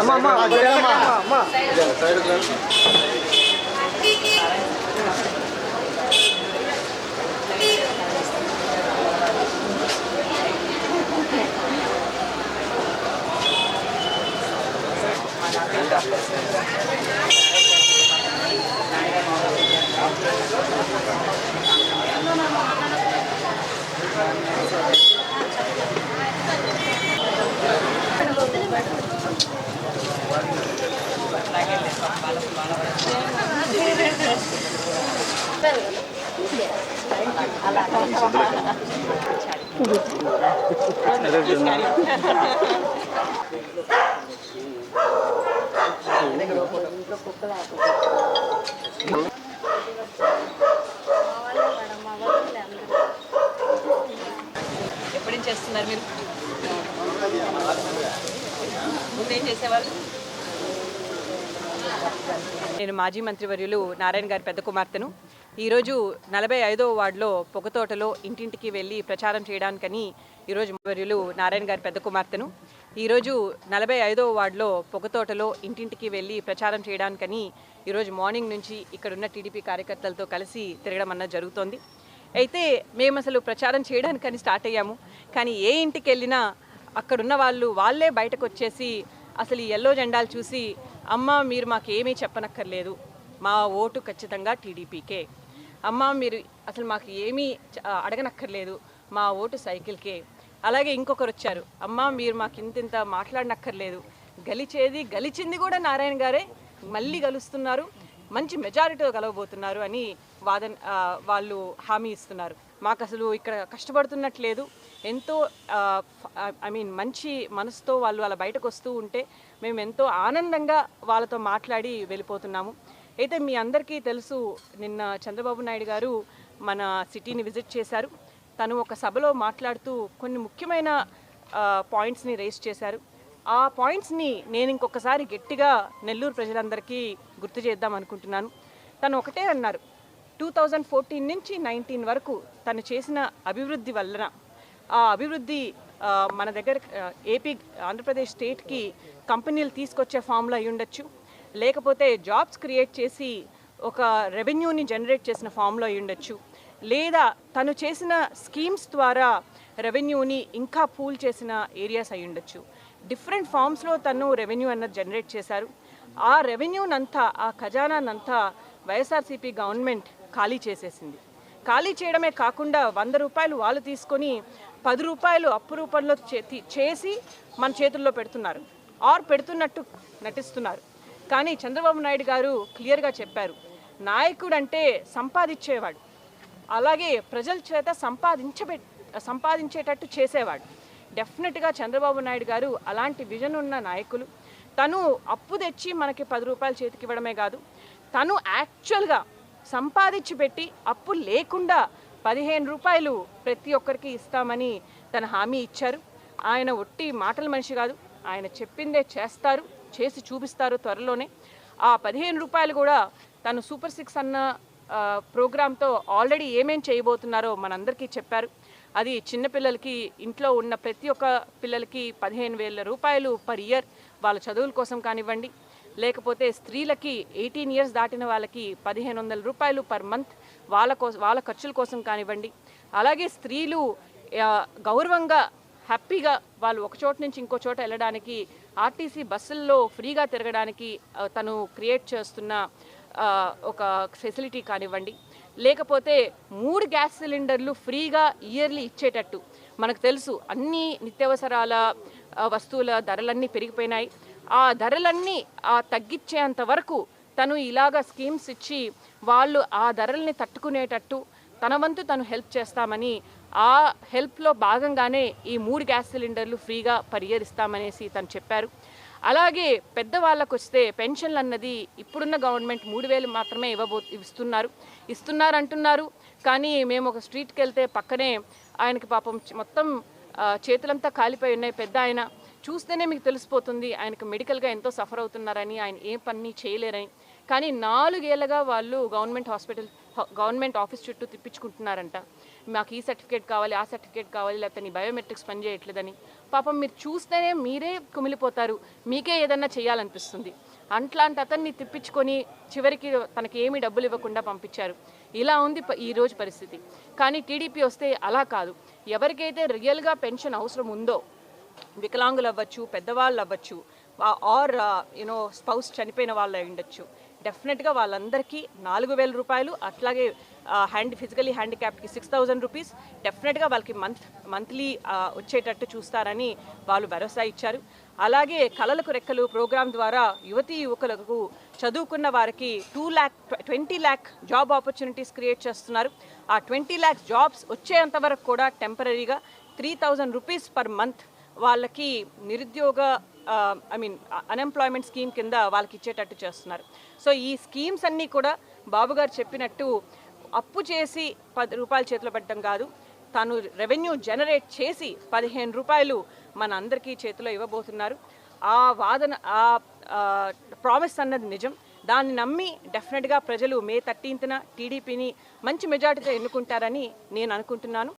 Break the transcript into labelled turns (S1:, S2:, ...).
S1: అమ్మ అమ్మ అమ్మ సైడ్ ఎప్పటి నుంచి చేస్తున్నారు మీరు? ముందేం చేసేవాళ్ళు? నేను మాజీ మంత్రివర్యులు నారాయణ గారి పెద్ద కుమార్తెను. ఈరోజు నలభై ఐదవ వార్డులో పొగతోటలో ఇంటింటికి వెళ్ళి ప్రచారం చేయడానికని ఈరోజు వర్యులు నారాయణ గారి పెద్ద కుమార్తెను. ఈరోజు నలభై ఐదవ వార్డులో పొగతోటలో ఇంటింటికి వెళ్ళి ప్రచారం చేయడానికని ఈరోజు మార్నింగ్ నుంచి ఇక్కడున్న టీడీపీ కార్యకర్తలతో కలిసి తిరగడం అన్నది జరుగుతోంది. అయితే మేము అసలు ప్రచారం చేయడానికని స్టార్ట్ అయ్యాము. కానీ ఏ ఇంటికి వెళ్ళినా అక్కడున్న వాళ్ళు వాళ్ళే బయటకు వచ్చేసి అసలు ఈ ఎల్లో జెండాలు చూసి అమ్మ మీరు మాకేమీ చెప్పనక్కర్లేదు. మా ఓటు ఖచ్చితంగా టీడీపీకే. అమ్మ మీరు అసలు మాకు ఏమీ చ- అడగనక్కర్లేదు. మా ఓటు సైకిల్కే. అలాగే ఇంకొకరు వచ్చారు. అమ్మ మీరు మాకు ఇంత ఇంత మాట్లాడనక్కర్లేదు. గలిచేది గలిచింది కూడా నారాయణ గారే. మళ్ళీ గలుస్తున్నారు. మంచి మెజారిటీతో కలవబోతున్నారు అని వాదన వాళ్ళు హామీ ఇస్తున్నారు. మాకు అసలు ఇక్కడ కష్టపడుతున్నట్లేదు. ఎంతో ఐ మీన్ మంచి మనసుతో వాళ్ళు అలా బయటకు వస్తూ ఉంటే మేము ఎంతో ఆనందంగా వాళ్ళతో మాట్లాడి వెళ్ళిపోతున్నాము. అయితే మీ అందరికీ తెలుసు నిన్న చంద్రబాబు నాయుడు గారు మన సిటీని విజిట్ చేశారు. తను ఒక సభలో మాట్లాడుతూ కొన్ని ముఖ్యమైన పాయింట్స్ని రేస్ చేశారు. ఆ పాయింట్స్ని నేను ఇంకొకసారి గట్టిగా నెల్లూరు ప్రజలందరికీ గుర్తు చేద్దాం అనుకుంటున్నాను. తను ఒకటే అన్నారు టూ థౌజండ్ ఫోర్టీన్ నుంచి నైన్టీన్ వరకు తను చేసిన అభివృద్ధి వలన ఆ అభివృద్ధి మన దగ్గర ఏపీ ఆంధ్రప్రదేశ్ స్టేట్కి కంపెనీలు తీసుకొచ్చే ఫామ్లో అయి ఉండొచ్చు లేకపోతే జాబ్స్ క్రియేట్ చేసి ఒక రెవెన్యూని జనరేట్ చేసిన ఫామ్లో అయి ఉండొచ్చు లేదా తను చేసిన స్కీమ్స్ ద్వారా రెవెన్యూని ఇంకా పూల్ చేసిన ఏరియాస్ అయి ఉండొచ్చు డిఫరెంట్ ఫామ్స్లో తను రెవెన్యూ అన్నది జనరేట్ చేశారు. ఆ రెవెన్యూనంతా ఆ ఖజానానంతా వైఎస్ఆర్సీపీ గవర్నమెంట్ ఖాళీ చేసేసింది. ఖాళీ చేయడమే కాకుండా వంద రూపాయలు వాళ్ళు తీసుకొని పది రూపాయలు అప్పు రూపంలో చేతి చేసి మన చేతుల్లో పెడుతున్నారు. ఆర్ పెడుతున్నట్టు నటిస్తున్నారు. కానీ చంద్రబాబు నాయుడు గారు క్లియర్గా చెప్పారు. నాయకుడు అంటే సంపాదించేవాడు. అలాగే ప్రజల చేత సంపాదించబె సంపాదించేటట్టు చేసేవాడు. డెఫినెట్గా చంద్రబాబు నాయుడు గారు అలాంటి విజన్ ఉన్న నాయకులు. తను అప్పు తెచ్చి మనకి పది రూపాయలు చేతికి ఇవ్వడమే కాదు తను యాక్చువల్గా సంపాదించి పెట్టి అప్పు లేకుండా పదిహేను రూపాయలు ప్రతి ఒక్కరికి ఇస్తామని తన హామీ ఇచ్చారు. ఆయన ఒట్టి మాటల మనిషి కాదు. ఆయన చెప్పిందే చేస్తారు. చేసి చూపిస్తారు త్వరలోనే. ఆ పదిహేను రూపాయలు కూడా తను సూపర్ సిక్స్ అన్న ప్రోగ్రాంతో ఆల్రెడీ ఏమేం చేయబోతున్నారో మనందరికీ చెప్పారు. అది చిన్నపిల్లలకి ఇంట్లో ఉన్న ప్రతి ఒక్క పిల్లలకి పదిహేను వేల రూపాయలు పర్ ఇయర్ వాళ్ళ చదువుల కోసం కానివ్వండి. లేకపోతే స్త్రీలకి ఎయిటీన్ ఇయర్స్ దాటిన వాళ్ళకి పదిహేను వందల రూపాయలు పర్ మంత్ వాళ్ళ కోసం వాళ్ళ ఖర్చుల కోసం కానివ్వండి. అలాగే స్త్రీలు గౌరవంగా హ్యాపీగా వాళ్ళు ఒక చోట నుంచి ఇంకో చోట వెళ్ళడానికి ఆర్టీసీ బస్సుల్లో ఫ్రీగా తిరగడానికి తను క్రియేట్ చేస్తున్న ఒక ఫెసిలిటీ కానివ్వండి. లేకపోతే మూడు గ్యాస్ సిలిండర్లు ఫ్రీగా ఇయర్లీ ఇచ్చేటట్టు. మనకు తెలుసు అన్ని నిత్యావసరాల వస్తువుల ధరలన్నీ పెరిగిపోయినాయి. ఆ ధరలన్నీ ఆ తగ్గించేంత వరకు తను ఇలాగ స్కీమ్స్ ఇచ్చి వాళ్ళు ఆ ధరల్ని తట్టుకునేటట్టు తన వంతు తను హెల్ప్ చేస్తామని ఆ హెల్ప్లో భాగంగానే ఈ మూడు గ్యాస్ సిలిండర్లు ఫ్రీగా పరిహరిస్తామనేసి తను చెప్పారు. అలాగే పెద్దవాళ్ళకు వస్తే పెన్షన్లు అన్నది ఇప్పుడున్న గవర్నమెంట్ మూడు వేలు మాత్రమే ఇవ్వబో ఇస్తున్నారు. ఇస్తున్నారు అంటున్నారు కానీ మేము ఒక స్ట్రీట్కి వెళ్తే పక్కనే ఆయనకి పాపం మొత్తం చేతులంతా కాలిపోయి ఉన్నాయి. పెద్ద ఆయన చూస్తేనే మీకు తెలిసిపోతుంది. ఆయనకు మెడికల్గా ఎంతో సఫర్ అవుతున్నారని ఆయన ఏ పని చేయలేరని. కానీ నాలుగేళ్ళగా వాళ్ళు గవర్నమెంట్ హాస్పిటల్
S2: గవర్నమెంట్ ఆఫీస్ చుట్టూ తిప్పించుకుంటున్నారంట. మాకు ఈ సర్టిఫికేట్ కావాలి ఆ సర్టిఫికేట్ కావాలి లేకపోతే నీ బయోమెట్రిక్స్ పనిచేయట్లేదని పాపం మీరు చూస్తేనే మీరే కుమిలిపోతారు. మీకే ఏదన్నా చేయాలనిపిస్తుంది. అట్లాంటి అతన్ని తిప్పించుకొని చివరికి తనకి ఏమీ డబ్బులు ఇవ్వకుండా పంపించారు. ఇలా ఉంది ఈరోజు ఈ రోజు పరిస్థితి. కానీ టీడీపీ వస్తే అలా కాదు. ఎవరికైతే రియల్గా పెన్షన్ అవసరం ఉందో
S1: వికలాంగులు అవ్వచ్చు పెద్దవాళ్ళు అవ్వచ్చు ఆర్ యూనో స్పౌస్ చనిపోయిన వాళ్ళు అయి ఉండొచ్చు. డెఫినెట్గా వాళ్ళందరికీ నాలుగు వేల రూపాయలు అట్లాగే హ్యాండ్ ఫిజికలీ హ్యాండిక్యాప్ట్కి సిక్స్ థౌజండ్ రూపీస్ డెఫినెట్గా వాళ్ళకి మంత్ మంత్లీ వచ్చేటట్టు చూస్తారని వాళ్ళు భరోసా ఇచ్చారు. అలాగే కళలకు రెక్కలు ప్రోగ్రాం ద్వారా యువతీ యువకులకు చదువుకున్న వారికి two lakh twenty lakh job opportunities create చేస్తున్నారు. ఆ ట్వంటీ ల్యాక్స్ జాబ్స్ వచ్చేంత వరకు కూడా టెంపరీగా three thousand rupees per month వాళ్ళకి నిరుద్యోగ ఐ మీన్ అన్ఎంప్లాయ్మెంట్ స్కీమ్ కింద వాళ్ళకి ఇచ్చేటట్టు చేస్తున్నారు. సో ఈ స్కీమ్స్ అన్నీ కూడా బాబు గారు చెప్పినట్టు అప్పు చేసి పది రూపాయలు చేతిలో పెట్టడం కాదు. తను రెవెన్యూ జనరేట్ చేసి పదిహేను రూపాయలు మన అందరికీ చేతిలో ఇవ్వబోతున్నారు. ఆ వాదన ఆ ప్రామిస్ అన్నది నిజం. దాన్ని నమ్మి డెఫినెట్గా ప్రజలు మే థర్టీన్త్న టీడీపీని మంచి మెజార్టీతో ఎన్నుకుంటారని నేను అనుకుంటున్నాను.